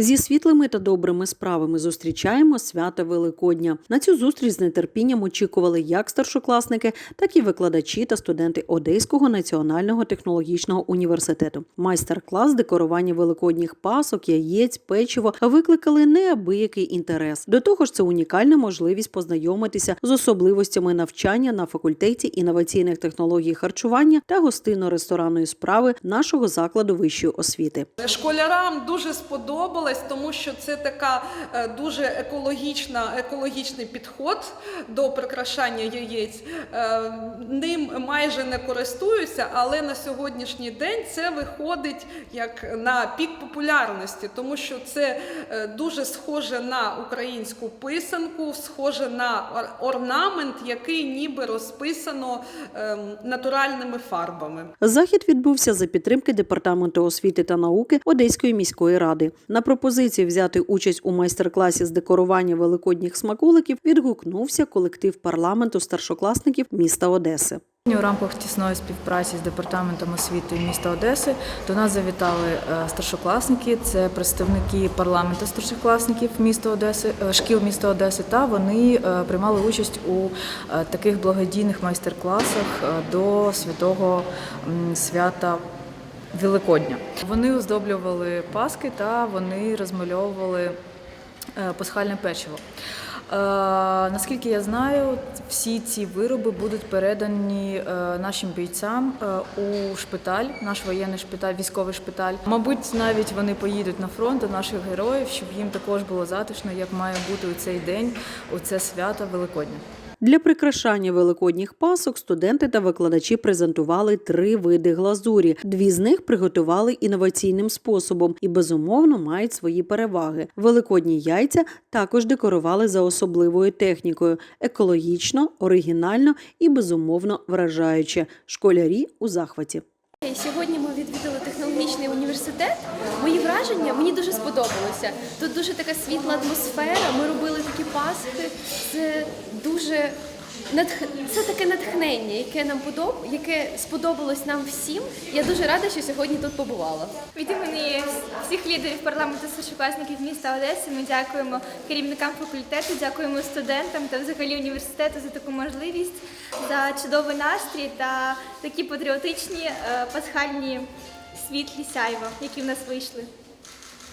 Зі світлими та добрими справами зустрічаємо свята Великодня. На цю зустріч з нетерпінням очікували як старшокласники, так і викладачі та студенти Одеського національного технологічного університету. Майстер-клас декорування великодніх пасок, яєць, печиво викликали неабиякий інтерес. До того ж, це унікальна можливість познайомитися з особливостями навчання на факультеті інноваційних технологій харчування та гостинно-ресторанної справи нашого закладу вищої освіти. Школярам дуже сподобалось, тому що це така е, дуже екологічна, екологічний підход до прикрашання яєць. Е, Ним майже не користуюся, але на сьогоднішній день це виходить як на пік популярності, тому що це е, дуже схоже на українську писанку, схоже на орнамент, який ніби розписано ем, натуральними фарбами. Захід відбувся за підтримки департаменту освіти та науки Одеської міської ради. На пропозицію взяти участь у майстер-класі з декорування великодніх смаколиків відгукнувся колектив парламенту старшокласників міста Одеси. У рамках тісної співпраці з департаментом освіти міста Одеси до нас завітали е, старшокласники, це представники парламенту старшокласників міста Одеси, е, шкіл міста Одеси. Та вони е, приймали участь у таких благодійних майстер-класах до святого свята. Великодня вони оздоблювали паски та вони розмальовували е, пасхальне печиво. Е, наскільки я знаю, всі ці вироби будуть передані е, нашим бійцям у шпиталь, наш воєнний шпиталь, військовий шпиталь. Мабуть, навіть вони поїдуть на фронт до наших героїв, щоб їм також було затишно, як має бути у цей день, у це свято Великодня. Для прикрашання великодніх пасок студенти та викладачі презентували три види глазурі. Дві з них приготували інноваційним способом і безумовно мають свої переваги. Великодні яйця також декорували за особливою технікою: екологічно, оригінально і безумовно вражаюче. Школярі у захваті. Сьогодні ми відвідали технологічний університет. Мої враження мені дуже сподобалося. Тут дуже така світла атмосфера. Ми робили такі пасхи. Це дуже. Це таке натхнення, яке нам подоб... яке сподобалось нам всім. Я дуже рада, що сьогодні тут побувала. Від імені всіх лідерів парламенту старшокласників міста Одеси ми дякуємо керівникам факультету, дякуємо студентам та взагалі університету за таку можливість, за чудовий настрій та такі патріотичні е, пасхальні світлі сяйва, які в нас вийшли.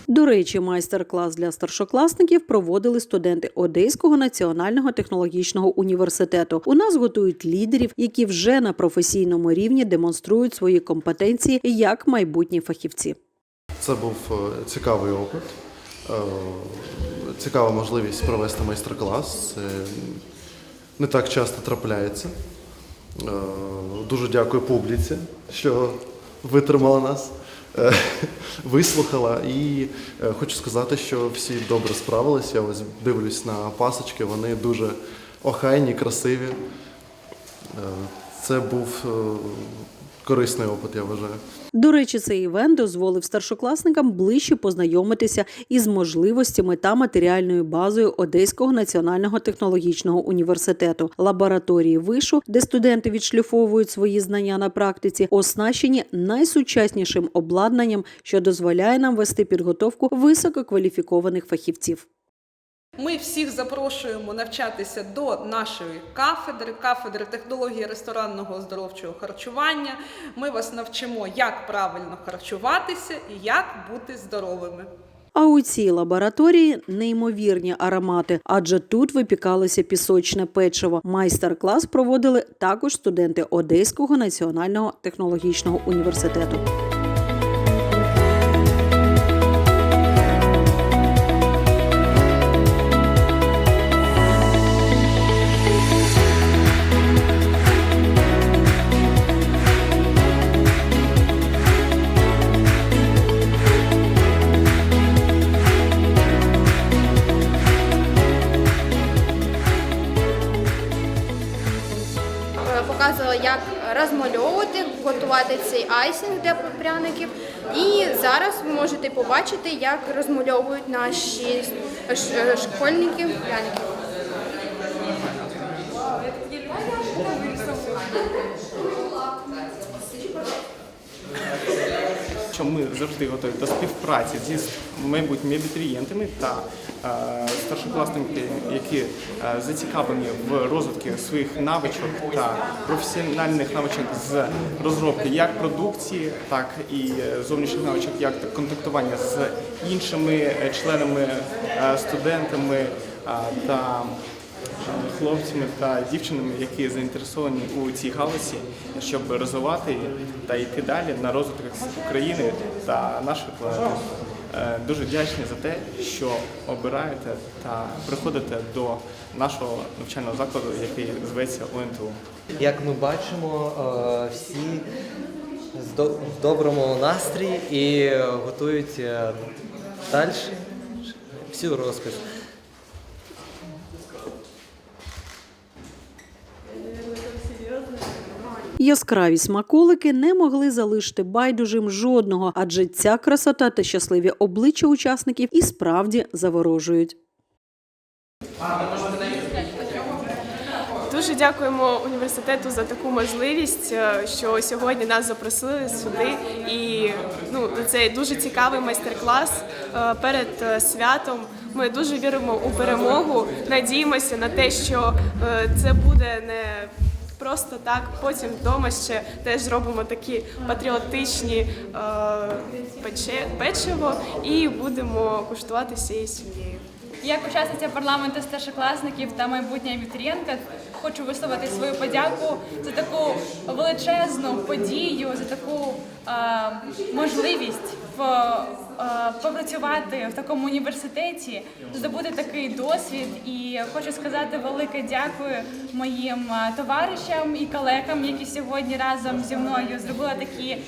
До речі, майстер-клас для старшокласників проводили студенти Одеського національного технологічного університету. У нас готують лідерів, які вже на професійному рівні демонструють свої компетенції як майбутні фахівці. Це був е, цікавий опит, е, цікава можливість провести майстер-клас. Це не так часто трапляється. Е, Дуже дякую публіці, що витримала нас, вислухала. І е, хочу сказати, що всі добре справилися. Я ось дивлюсь на пасочки, вони дуже охайні, красиві. Е, Це був е, корисний опит, я вважаю. До речі, цей івент дозволив старшокласникам ближче познайомитися із можливостями та матеріальною базою Одеського національного технологічного університету. Лабораторії вишу, де студенти відшліфовують свої знання на практиці, оснащені найсучаснішим обладнанням, що дозволяє нам вести підготовку висококваліфікованих фахівців. Ми всіх запрошуємо навчатися до нашої кафедри, кафедри технології ресторанного оздоровчого харчування. Ми вас навчимо, як правильно харчуватися і як бути здоровими. А у цій лабораторії неймовірні аромати, адже тут випікалося пісочне печиво. Майстер-клас проводили також студенти Одеського національного технологічного університету. Як розмальовувати, готувати цей айсінг для пряників. І зараз ви можете побачити, як розмальовують наші школьники пряники. Що ми завжди готові до співпраці зі майбутніми абітурієнтами та е, старшокласниками, які е, зацікавлені в розвитку своїх навичок та професіональних навичок з розробки як продукції, так і е, зовнішніх навичок, як контактування з іншими членами, студентами та хлопцями та дівчинами, які заінтересовані у цій галузі, щоб розвивати її та йти далі на розвиток України та нашої планети. Е, Дуже вдячні за те, що обираєте та приходите до нашого навчального закладу, який зветься ОНТУ. Як ми бачимо, е, всі в доброму настрої і готують е, далі всю розпис. Яскраві смаколики не могли залишити байдужим жодного, адже ця красота та щасливі обличчя учасників і справді заворожують. Дуже дякуємо університету за таку можливість, е, що сьогодні нас запросили сюди. І ну, це дуже цікавий майстер-клас е, перед е, святом. Ми дуже віримо у перемогу. Надіємося на те, що це буде не просто так. Потім вдома ще теж зробимо такі патріотичні е, печиво і будемо куштувати всією сім'єю. Як учасниця парламенту старшокласників та майбутня абітурієнтка хочу висловити свою подяку за таку величезну подію, за таку е, можливість в, е, попрацювати в такому університеті, здобути такий досвід. І хочу сказати велике дякую моїм товаришам і колегам, які сьогодні разом зі мною зробили такі е,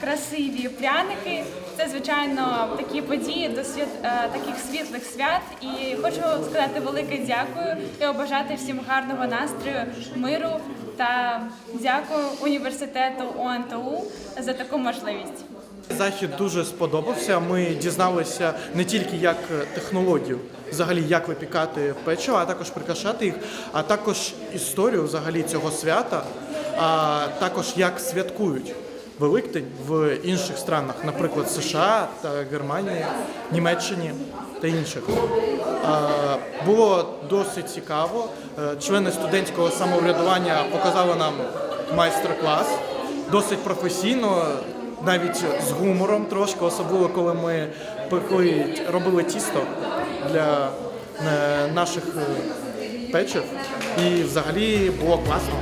красиві пряники. Це звичайно такі події до свят таких світлих свят. І хочу сказати велике дякую і побажати всім гарного настрою, миру та дякую університету ОНТУ за таку можливість. Захід дуже сподобався. Ми дізналися не тільки як технологію, взагалі як випікати печиво, а також прикрашати їх, а також історію взагалі цього свята, а також як святкують Великдень в інших странах, наприклад, США та Германії, Німеччині та інших. Було досить цікаво. Е, Члени студентського самоврядування показали нам майстер-клас досить професійно, навіть з гумором трошки, особливо коли ми пекли, робили тісто для е, наших е, печив. І взагалі було класно.